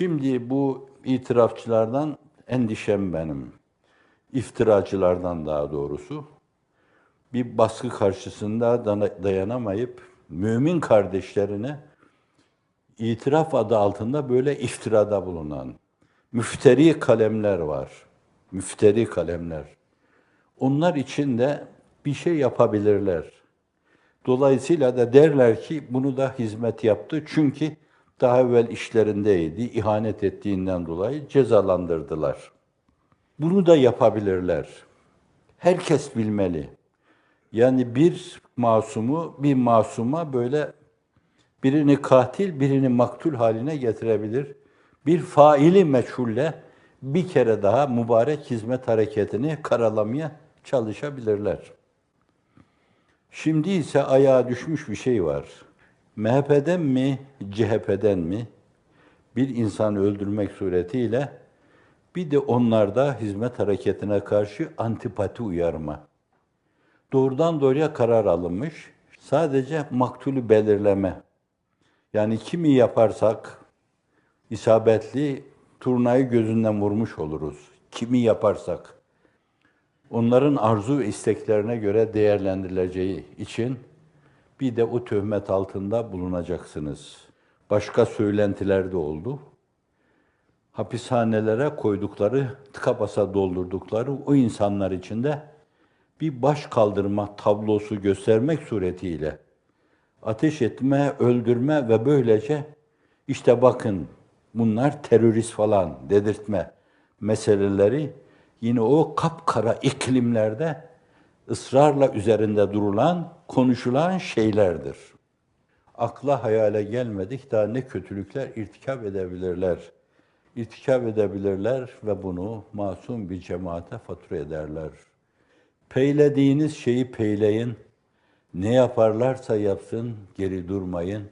Şimdi bu itirafçılardan endişem benim. İftiracılardan daha doğrusu. Bir baskı karşısında dayanamayıp mümin kardeşlerine itiraf adı altında böyle iftirada bulunan müfteri kalemler var. Müfteri kalemler. Onlar için de bir şey yapabilirler. Dolayısıyla da derler ki bunu da hizmet yaptı. Çünkü daha evvel işlerindeydi. ihanet ettiğinden dolayı cezalandırdılar. Bunu da yapabilirler. Herkes bilmeli. Yani bir masumu bir masuma böyle birini katil, birini maktul haline getirebilir. Bir faili meçhulle bir kere daha mübarek hizmet hareketini karalamaya çalışabilirler. Şimdi ise ayağa düşmüş bir şey var. MHP'den mi, CHP'den mi bir insanı öldürmek suretiyle bir de onlarda hizmet hareketine karşı antipati uyarma. Doğrudan doğruya karar alınmış. Sadece maktulü belirleme. Yani kimi yaparsak isabetli turnayı gözünden vurmuş oluruz. Kimi yaparsak onların arzu ve isteklerine göre değerlendirileceği için bir de o töhmet altında bulunacaksınız. Başka söylentiler de oldu. Hapishanelere koydukları, tıka basa doldurdukları o insanlar içinde bir baş kaldırma tablosu göstermek suretiyle ateş etme, öldürme ve böylece işte bakın bunlar terörist falan dedirtme meseleleri yine o kapkara iklimlerde ısrarla üzerinde durulan, konuşulan şeylerdir. Akla hayale gelmedik daha ne kötülükler irtikap edebilirler. İrtikap edebilirler ve bunu masum bir cemaate fatura ederler. Peylediğiniz şeyi peyleyin. Ne yaparlarsa yapsın geri durmayın.